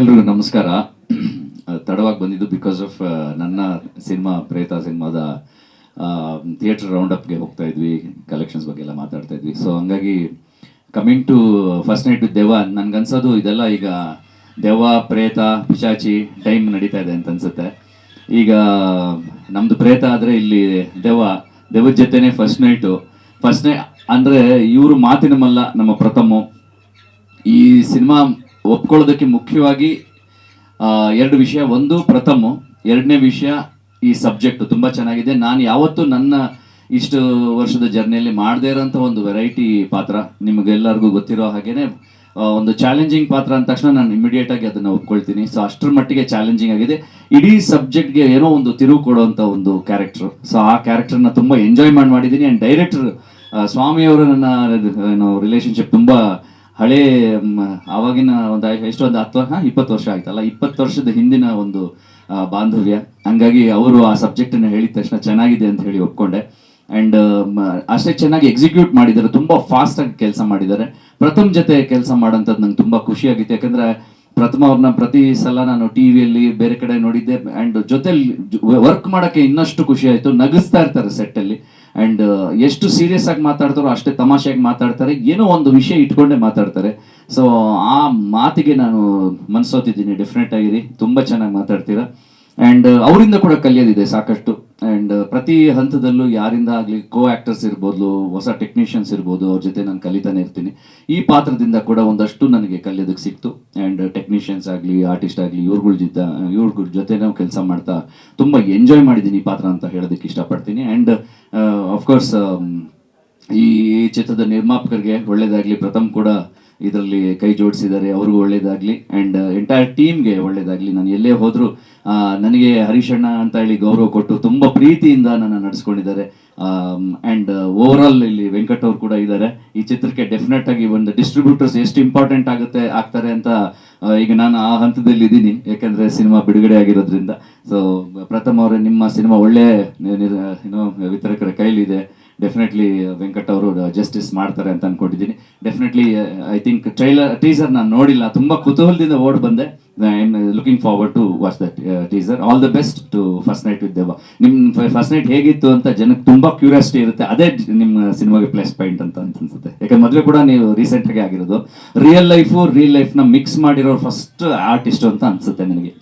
ಎಲ್ರಿಗೂ ನಮಸ್ಕಾರ. ತಡವಾಗಿ ಬಂದಿದ್ದು ಬಿಕಾಸ್ ಆಫ್ ನನ್ನ ಸಿನಿಮಾ, ಪ್ರೇತ ಸಿನಿಮಾದ ಥಿಯೇಟರ್ ರೌಂಡ್ ಅಪ್ಗೆ ಹೋಗ್ತಾ ಇದ್ವಿ ಕಲೆಕ್ಷನ್ಸ್ ಬಗ್ಗೆ ಎಲ್ಲ ಮಾತಾಡ್ತಾ ಇದ್ವಿ. ಸೊ ಹಂಗಾಗಿ coming to first night with ದೆವ್ವ ನನ್ಗನ್ಸೋದು ಇದೆಲ್ಲ ಈಗ ದೆವ್ವ ಪ್ರೇತ, ಪಿಶಾಚಿ ಟೈಮ್ ನಡೀತಾ ಇದೆ ಅಂತ ಅನ್ಸುತ್ತೆ. ಈಗ ನಮ್ಮದು ಪ್ರೇತ ಆದರೆ ಇಲ್ಲಿ ದೆವ್ವ ದೆವ್ವದ ಜೊತೆನೆ ಫಸ್ಟ್ ನೈಟು ಫಸ್ಟ್ ನೈಟ್ ಅಂದರೆ ಇವರು ಮಾತಿನ ಮಲ್ಲ ನಮ್ಮ ಪ್ರಥಮ. ಈ ಸಿನಿಮಾ ಒಪ್ಕೊಳ್ಳೋದಕ್ಕೆ ಮುಖ್ಯವಾಗಿ ಎರಡು ವಿಷಯ. ಒಂದು, ಪ್ರಥಮ, ಎರಡನೇ ವಿಷಯ, ಈ ಸಬ್ಜೆಕ್ಟ್ ತುಂಬ ಚೆನ್ನಾಗಿದೆ. ನಾನು ಯಾವತ್ತೂ ನನ್ನ ಇಷ್ಟು ವರ್ಷದ ಜರ್ನಿಯಲ್ಲಿ ಮಾಡದೇ ಇರೋಂಥ ಒಂದು ವೆರೈಟಿ ಪಾತ್ರ ನಿಮಗೆಲ್ಲರಿಗೂ ಗೊತ್ತಿರೋ ಹಾಗೇನೆ ಒಂದು ಚಾಲೆಂಜಿಂಗ್ ಪಾತ್ರ ಅಂದ ತಕ್ಷಣ ನಾನು ಇಮಿಡಿಯೇಟಾಗಿ ಅದನ್ನು ಒಪ್ಕೊಳ್ತೀನಿ. ಸೊ ಅಷ್ಟರ ಮಟ್ಟಿಗೆ ಚಾಲೆಂಜಿಂಗ್ ಆಗಿದೆ. ಇಡೀ ಸಬ್ಜೆಕ್ಟ್ಗೆ ಏನೋ ಒಂದು ತಿರುವು ಕೊಡುವಂಥ ಒಂದು ಕ್ಯಾರೆಕ್ಟ್ರು ಸೊ ಆ ಕ್ಯಾರೆಕ್ಟರ್ನ ತುಂಬ ಎಂಜಾಯ್ ಮಾಡಿ ಮಾಡಿದ್ದೀನಿ. ಆ್ಯಂಡ್ ಡೈರೆಕ್ಟ್ರ್ ಸ್ವಾಮಿಯವರು ನನ್ನ ಏನು ರಿಲೇಶನ್ಶಿಪ್ ತುಂಬಾ ಹಳೇ ಆವಾಗಿನ ಒಂದು ಎಷ್ಟು ಒಂದು ಹತ್ತು, ಹಾ, ಇಪ್ಪತ್ತು ವರ್ಷ ಆಯ್ತಲ್ಲ, ಇಪ್ಪತ್ತು ವರ್ಷದ ಹಿಂದಿನ ಒಂದು ಬಾಂಧವ್ಯ. ಹಂಗಾಗಿ ಅವರು ಆ ಸಬ್ಜೆಕ್ಟ್ ಅನ್ನ ಹೇಳಿದ ತಕ್ಷಣ ಚೆನ್ನಾಗಿದೆ ಅಂತ ಹೇಳಿ ಒಪ್ಕೊಂಡೆ. ಅಂಡ್ ಅಷ್ಟೇ ಚೆನ್ನಾಗಿ ಎಕ್ಸಿಕ್ಯೂಟ್ ಮಾಡಿದ್ದಾರೆ, ತುಂಬಾ ಫಾಸ್ಟಾಗಿ ಕೆಲಸ ಮಾಡಿದ್ದಾರೆ. ಪ್ರಥಮ್ ಜೊತೆ ಕೆಲಸ ಮಾಡೋಂಥದ್ದು ನಂಗೆ ತುಂಬಾ ಖುಷಿಯಾಗಿತ್ತು ಯಾಕಂದ್ರೆ, ಪ್ರಥಮ ಅವ್ರನ್ನ ಪ್ರತಿ ಸಲ ನಾನು ಟಿವಿಯಲ್ಲಿ ಬೇರೆ ಕಡೆ ನೋಡಿದ್ದೆ. ಅಂಡ್ ಜೊತೆಲಿ ವರ್ಕ್ ಮಾಡೋಕ್ಕೆ ಇನ್ನಷ್ಟು ಖುಷಿ ನಗಿಸ್ತಾ ಇರ್ತಾರೆ ಸೆಟ್ ಅಲ್ಲಿ ಅಂಡ್ ಎಷ್ಟು ಸೀರಿಯಸ್ ಆಗಿ ಮಾತಾಡ್ತಾರೋ ಅಷ್ಟೇ ತಮಾಷೆಯಾಗಿ ಮಾತಾಡ್ತಾರೆ. ಏನೋ ಒಂದು ವಿಷಯ ಇಟ್ಕೊಂಡೇ ಮಾತಾಡ್ತಾರೆ. ಸೊ ಆ ಮಾತಿಗೆ ನಾನು ಮನ್ಸೋತಿದ್ದೀನಿ. ಡೆಫಿನೆಟ್ ಆಗಿರಿ. ತುಂಬ ಚೆನ್ನಾಗಿ ಮಾತಾಡ್ತೀರಾ. ಆ್ಯಂಡ್ ಅವರಿಂದ ಕೂಡ ಕಲಿಯೋದಿದೆ ಸಾಕಷ್ಟು. ಆ್ಯಂಡ್ ಪ್ರತಿ ಹಂತದಲ್ಲೂ ಯಾರಿಂದ ಆಗಲಿ ಕೋ ಆ್ಯಕ್ಟರ್ಸ್ ಇರ್ಬೋದು, ಹೊಸ ಟೆಕ್ನಿಷಿಯನ್ಸ್ ಇರ್ಬೋದು, ಅವ್ರ ಜೊತೆ ನಾನು ಕಲಿತಾನೆ ಇರ್ತೀನಿ. ಈ ಪಾತ್ರದಿಂದ ಕೂಡ ಒಂದಷ್ಟು ನನಗೆ ಕಲಿಯೋದಕ್ಕೆ ಸಿಕ್ತು. ಅಂಡ್ ಟೆಕ್ನಿಷಿಯನ್ಸ್ ಆಗಲಿ ಆರ್ಟಿಸ್ಟ್ ಆಗಲಿ, ಇವ್ರಗಳ ಜಿದ್ದ ಇವ್ರಗಳ ಜೊತೆ ನಾವು ಕೆಲಸ ಮಾಡ್ತಾ ತುಂಬಾ ಎಂಜಾಯ್ ಮಾಡಿದ್ದೀನಿ ಈ ಪಾತ್ರ ಅಂತ ಹೇಳೋದಕ್ಕೆ ಇಷ್ಟಪಡ್ತೀನಿ. ಅಂಡ್ ಅಫ್ಕೋರ್ಸ್ ಈ ಚಿತ್ರದ ನಿರ್ಮಾಪಕರಿಗೆ ಒಳ್ಳೇದಾಗಲಿ, ಪ್ರಥಮ್ ಕೂಡ ಇದರಲ್ಲಿ ಕೈ ಜೋಡಿಸಿದ್ದಾರೆ, ಅವ್ರಿಗೂ ಒಳ್ಳೇದಾಗಲಿ. ಆ್ಯಂಡ್ ಎಂಟೈರ್ ಟೀಮ್ಗೆ ಒಳ್ಳೆಯದಾಗಲಿ ನಾನು ಎಲ್ಲೇ ಹೋದರೂ ನನಗೆ ಹರೀಶಣ್ಣ ಅಂತ ಹೇಳಿ ಗೌರವ ಕೊಟ್ಟು ತುಂಬ ಪ್ರೀತಿಯಿಂದ ನನ್ನ ನಡೆಸ್ಕೊಂಡಿದ್ದಾರೆ. ಆ್ಯಂಡ್ ಓವರ್ ಆಲ್ ಇಲ್ಲಿ ವೆಂಕಟ್ ಅವರು ಕೂಡ ಇದ್ದಾರೆ. ಈ ಚಿತ್ರಕ್ಕೆ ಡೆಫಿನೆಟ್ ಆಗಿ ಒಂದು ಡಿಸ್ಟ್ರಿಬ್ಯೂಟರ್ಸ್ ಎಷ್ಟು ಇಂಪಾರ್ಟೆಂಟ್ ಆಗುತ್ತೆ, ಆಗ್ತಾರೆ ಅಂತ ಈಗ ನಾನು ಆ ಹಂತದಲ್ಲಿ ಇದ್ದೀನಿ. ಯಾಕಂದ್ರೆ ಸಿನಿಮಾ ಬಿಡುಗಡೆ ಆಗಿರೋದ್ರಿಂದ. ಸೊ ಪ್ರಥಮ್ ಅವರೇ, ನಿಮ್ಮ ಸಿನಿಮಾ ಒಳ್ಳೆ, ನಿ- ಏನೋ, ವಿತರಕರ ಕೈಲಿದೆ. ಡೆಫಿನೆಟ್ಲಿ ವೆಂಕಟ್ ಅವರು ಜಸ್ಟಿಸ್ ಮಾಡ್ತಾರೆ ಅಂತ ಅನ್ಕೊಂಡಿದ್ದೀನಿ definitely I think trailer teaser ನಾನು ನೋಡಿಲ್ಲ. ತುಂಬಾ ಕುತೂಹಲದಿಂದ ಓಡ್ ಬಂದೆ. I am looking forward to watch that teaser all the best to first night with ದೇವ ನಿಮ್ಮ ಫಸ್ಟ್ ನೈಟ್ ಹೇಗಿತ್ತು ಅಂತ ಜನಕ್ಕೆ ತುಂಬಾ ಕ್ಯೂರಿಯಾಸಿಟಿ ಇರುತ್ತೆ. ಅದೇ ನಿಮ್ಮ ಸಿನಿಮಾಗೆ ಪ್ಲಸ್ ಪಾಯಿಂಟ್ ಅಂತ ಅಂತ ಅನ್ಸುತ್ತೆ. ಯಾಕಂದ್ರೆ ಮೊದಲು ಕೂಡ ನೀವು ರೀಸೆಂಟ್ ಆಗಿ ಆಗಿರೋದು. ರಿಯಲ್ ಲೈಫು ರಿಯಲ್ ಲೈಫ್ನ ಮಿಕ್ಸ್ ಮಾಡಿರೋ ಫಸ್ಟ್ ಆರ್ಟಿಸ್ಟ್ ಅಂತ ಅನ್ಸುತ್ತೆ ನನಗೆ.